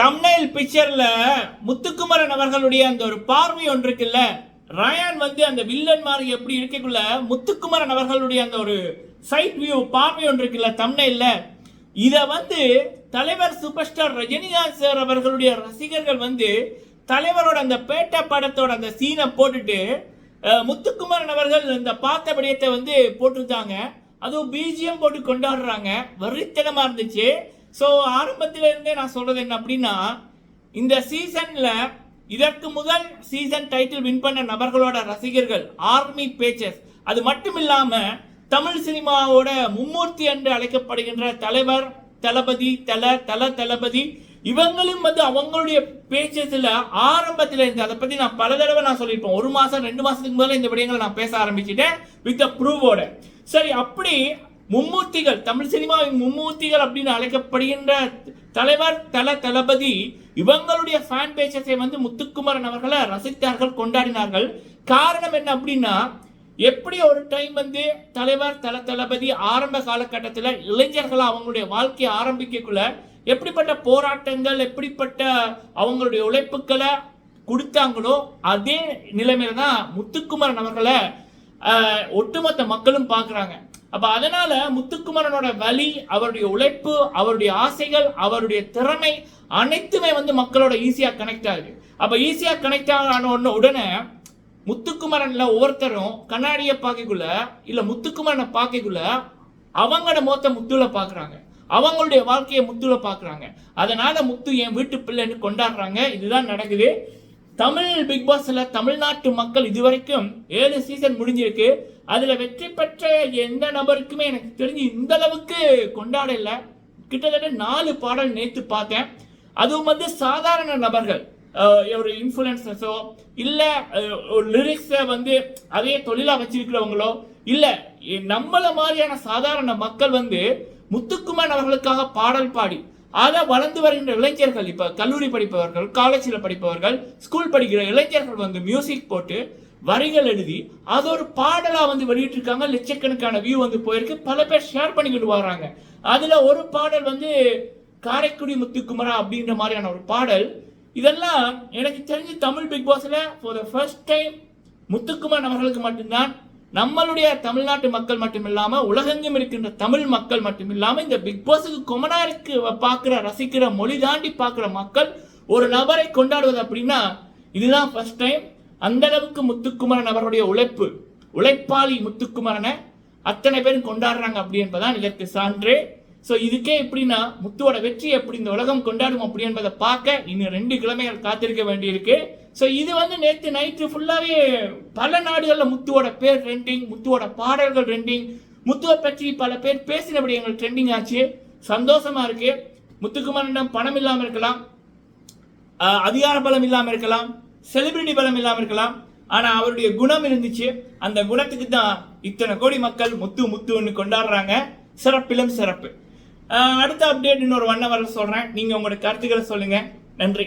Thumbnail பிக்சர்ல முத்துக்குமரன் அவர்களுடைய அந்த ஒரு பார்வை ஒன்று இருக்குல்ல ரயான் வந்து அந்த வில்லன் மாதிரி எப்படி இருக்கக்குள்ள முத்துக்குமரன் அவர்களுடைய அந்த ஒரு சைட் வியூ பார்வை ஒன்று இருக்குல்ல தம்னைல்ல இதை வந்து தலைவர் சூப்பர் ஸ்டார் ரஜினிகாந்த் சார் அவர்களுடைய ரசிகர்கள் வந்து தலைவரோட அந்த பேட்ட படத்தோட அந்த சீனை போட்டுட்டு முத்துக்குமரன் அவர்கள் இந்த பார்த்த விடயத்தை வந்து போட்டிருந்தாங்க. அதுவும் பிஜிஎம் போட்டு கொண்டாடுறாங்க. வரித்தனமாக இருந்துச்சு. ஸோ ஆரம்பத்தில் இருந்தே நான் சொல்கிறது என்ன அப்படின்னா இந்த சீசனில் இதற்கு முதல் சீசன் டைட்டில் வின் பண்ண நபர்களோட ரசிகர்கள் ஆர்மி பேச்சஸ் அது மட்டும் இல்லாமல் தமிழ் சினிமாவோட மும்மூர்த்தி என்று அழைக்கப்படுகின்ற தலைவர் தளபதி தல தல தளபதி இவங்களும் வந்து அவங்களுடைய பேச்சஸில் ஆரம்பத்தில் இருந்து அதை பற்றி நான் பல தடவை நான் சொல்லியிருப்பேன். ஒரு மாதம் ரெண்டு மாதத்துக்கு முதல்ல இந்த விடயங்களை நான் பேச ஆரம்பிச்சிட்டேன் வித் ப்ரூவோட சரி அப்படி மும்மூர்த்திகள் தமிழ் சினிமாவின் மும்மூர்த்திகள் அப்படின்னு அழைக்கப்படுகின்ற தலைவர் தல தளபதி இவங்களுடைய ஃபேன் பேச்சஸை வந்து முத்துக்குமரன் அவர்களை ரசித்தார்கள் கொண்டாடினார்கள். காரணம் என்ன அப்படின்னா எப்படி ஒரு டைம் வந்து தலைவர் தல தளபதி ஆரம்ப காலகட்டத்தில் இளைஞர்கள் அவங்களுடைய வாழ்க்கையை ஆரம்பிக்கக்குள்ள எப்படிப்பட்ட போராட்டங்கள் எப்படிப்பட்ட அவங்களுடைய உழைப்புக்களை கொடுத்தாங்களோ அதே நிலைமையில தான் முத்துக்குமரன் அவர்களை ஒட்டுமொத்த மக்களும் பார்க்குறாங்க. அப்ப அதனால முத்துக்குமரனோட வலி அவருடைய உழைப்பு அவருடைய ஆசைகள் அவருடைய திறமை அனைத்துமே வந்து மக்களோட ஈஸியா கனெக்ட் ஆகுது. அப்ப ஈஸியா கனெக்ட் ஆன உடனே உடனே முத்துக்குமரன்ல ஒவ்வொருத்தரும் கண்ணாடியை பார்க்கக்குள்ள இல்ல முத்துக்குமரனை பார்க்கக்குள்ள அவங்களோட மொத்த முத்துல பாக்குறாங்க. அவங்களுடைய வாழ்க்கையை முத்துல பாக்குறாங்க. அதனால முத்து என் வீட்டு பிள்ளைன்னு கொண்டாடுறாங்க. இதுதான் நடக்குது. தமிழ் பிக் பாஸ்ல தமிழ்நாட்டு மக்கள் இதுவரைக்கும் ஏழு சீசன் முடிஞ்சிருக்கு. அதில் வெற்றி பெற்ற எந்த நபருக்குமே எனக்கு தெரிஞ்சு இந்த அளவுக்கு கொண்டாட இல்லை. கிட்டத்தட்ட நாலு பாடல் நேற்று பார்த்தேன். அதுவும் வந்து சாதாரண நபர்கள் ஒரு இன்ஃப்ளூயன்சஸோ இல்லை ஒரு லிரிக்ஸை வந்து அதே தொழிலாக வச்சிருக்கிறவங்களோ இல்லை நம்மளை நம்மள மாதிரியான சாதாரண மக்கள் வந்து முத்துக்குமார் அவர்களுக்காக பாடல் பாடி அதை வளர்ந்து வருகின்ற இளைஞர்கள் இப்போ கல்லூரி படிப்பவர்கள் காலேஜில் படிப்பவர்கள் ஸ்கூல் படிக்கிற இளைஞர்கள் வந்து மியூசிக் போட்டு வரிகள் எழுதி அது ஒரு பாடலா வந்து வெளியிட்டிருக்காங்க. லட்சக்கணக்கான வியூ வந்து போயிருக்கு. பல பேர் ஷேர் பண்ணிக்கிட்டு வராங்க அதுல ஒரு பாடல் வந்து காரைக்குடி முத்துக்குமரா அப்படின்ற மாதிரியான ஒரு பாடல். இதெல்லாம் எனக்கு தெரிஞ்சு தமிழ் பிக் பாஸ்ல for the first time Muthukumar அவர்களுக்கு மட்டும்தான் நம்மளுடைய தமிழ்நாட்டு மக்கள் மட்டும் இல்லாம உலகெங்கும் இருக்கின்ற தமிழ் மக்கள் மட்டும் இல்லாம இந்த பிக் பாஸுக்கு கொமனாருக்கு பார்க்குற ரசிக்கிற மொழி தாண்டி பார்க்குற மக்கள் ஒரு நபரை கொண்டாடுவது அப்படின்னா இதுதான் ஃபர்ஸ்ட் டைம் அந்த அளவுக்கு முத்துக்குமரன் அவருடைய உழைப்பு உழைப்பாளி முத்துக்குமரனை அத்தனை பேரும் கொண்டாடுறாங்க அப்படி என்பதான் இதற்கு சான்று. ஸோ இதுக்கே எப்படின்னா முத்துவோட வெற்றி எப்படி இந்த உலகம் கொண்டாடும் அப்படி என்பதை பார்க்க இன்னும் ரெண்டு கிழமைகள் காத்திருக்க வேண்டியிருக்கு. ஸோ இது வந்து நேற்று நைட்டு ஃபுல்லாகவே பல நாடுகளில் முத்துவோட பேர் ட்ரெண்டிங் முத்துவோட பாடல்கள் ட்ரெண்டிங் முத்துவை பற்றி பல பேர் பேசினபடி எங்களுக்கு ட்ரெண்டிங் ஆச்சு. சந்தோஷமா இருக்கு. முத்துக்குமாரிடம் பணம் இல்லாமல் இருக்கலாம். அதிகார பலம் இல்லாமல் இருக்கலாம். செலிபிரிட்டி பலம் இல்லாமல் இருக்கலாம். ஆனால் அவருடைய குணம் இருந்துச்சு. அந்த குணத்துக்கு தான் இத்தனை கோடி மக்கள் முத்து முத்துன்னு கொண்டாடுறாங்க. சிறப்பிலும் சிறப்பு. அடுத்த அப்டேட் இன்னொரு ஒன் ஹவர் சொல்கிறேன் நீங்கள் உங்களோட கருத்துக்களை சொல்லுங்கள் நன்றி.